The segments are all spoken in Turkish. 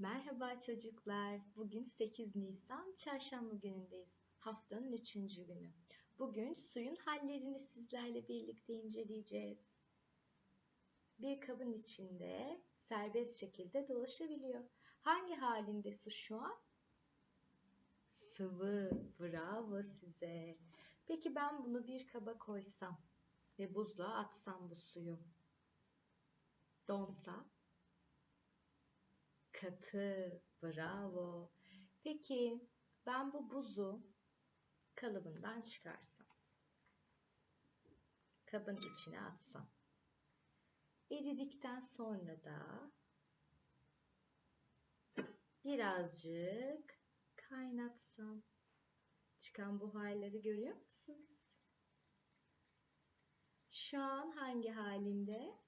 Merhaba çocuklar. Bugün 8 Nisan Çarşamba günündeyiz. Haftanın 3. günü. Bugün suyun hallerini sizlerle birlikte inceleyeceğiz. Bir kabın içinde serbest şekilde dolaşabiliyor. Hangi halinde su şu an? Sıvı. Bravo size. Peki ben bunu bir kaba koysam ve buzluğa atsam bu suyu. Donsa Katı. Bravo. Peki ben bu buzu kalıbından çıkarsam. Kabın içine atsam. Eridikten sonra da birazcık kaynatsam. Çıkan buharları görüyor musunuz? Şu an hangi halinde?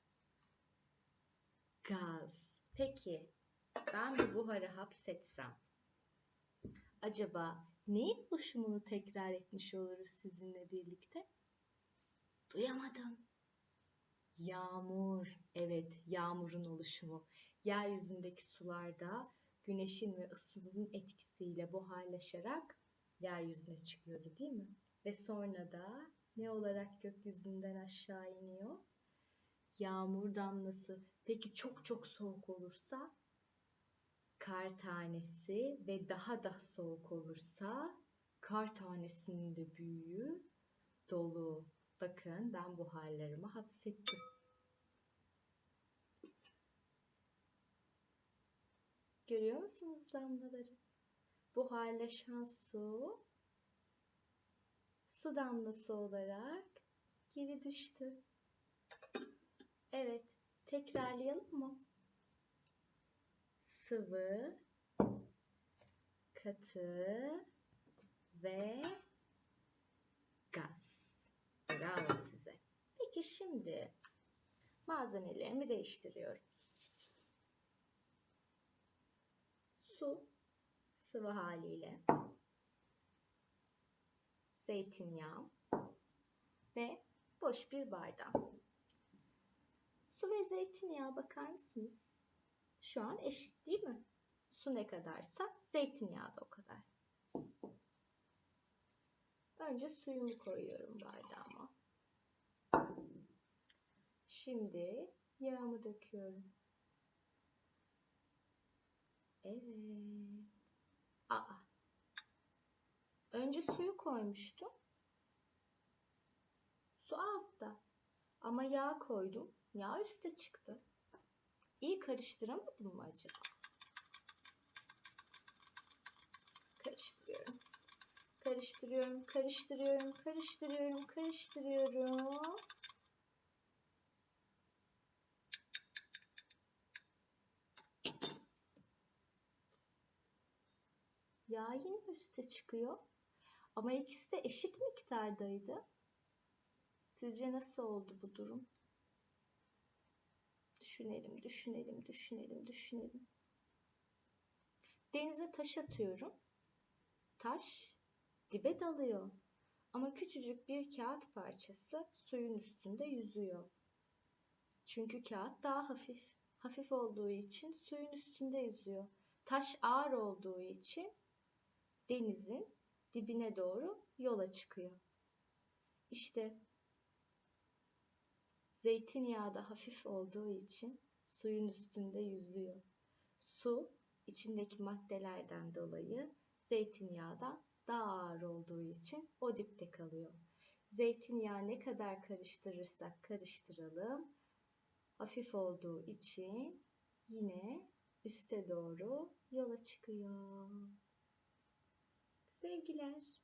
Gaz. Peki ben bu buharı hapsetsem acaba neyin oluşumunu tekrar etmiş oluruz sizinle birlikte? Duyamadım. Yağmur. Evet, yağmurun oluşumu. Yeryüzündeki sularda güneşin ve ısının etkisiyle buharlaşarak yeryüzüne çıkıyordu değil mi? Ve sonra da ne olarak gökyüzünden aşağı iniyor? Yağmur damlası. Peki çok çok soğuk olursa kar tanesi ve daha da soğuk olursa kar tanesinin de büyüğü dolu. Bakın ben buharlarımı hapsettim. Görüyor musunuz damlaları? Buharlaşan su su damlası olarak geri düştü. Evet, tekrarlayalım mı? Sıvı, katı ve gaz. Bravo size. Peki şimdi malzemelerimi değiştiriyorum. Su sıvı haliyle zeytinyağı ve boş bir bardağım. Su ve zeytinyağı bakar mısınız? Şu an eşit değil mi? Su ne kadarsa zeytinyağı da o kadar. Önce suyumu koyuyorum bardağıma. Şimdi yağımı döküyorum. Evet. Aa. Önce suyu koymuştum. Su altta. Ama yağ koydum. Yağ üstte çıktı. İyi karıştıramadım mı acaba? Karıştırıyorum. Karıştırıyorum, karıştırıyorum, karıştırıyorum, karıştırıyorum. Yağ yine üste çıkıyor. Ama ikisi de eşit miktardaydı. Sizce nasıl oldu bu durum? Düşünelim, düşünelim, düşünelim, düşünelim. Denize taş atıyorum. Taş dibe dalıyor. Ama küçücük bir kağıt parçası suyun üstünde yüzüyor. Çünkü kağıt daha hafif. Hafif olduğu için suyun üstünde yüzüyor. Taş ağır olduğu için denizin dibine doğru yola çıkıyor. İşte Zeytinyağı da hafif olduğu için suyun üstünde yüzüyor. Su içindeki maddelerden dolayı zeytinyağdan daha ağır olduğu için o dipte kalıyor. Zeytinyağı ne kadar karıştırırsak karıştıralım hafif olduğu için yine üste doğru yola çıkıyor. Sevgiler.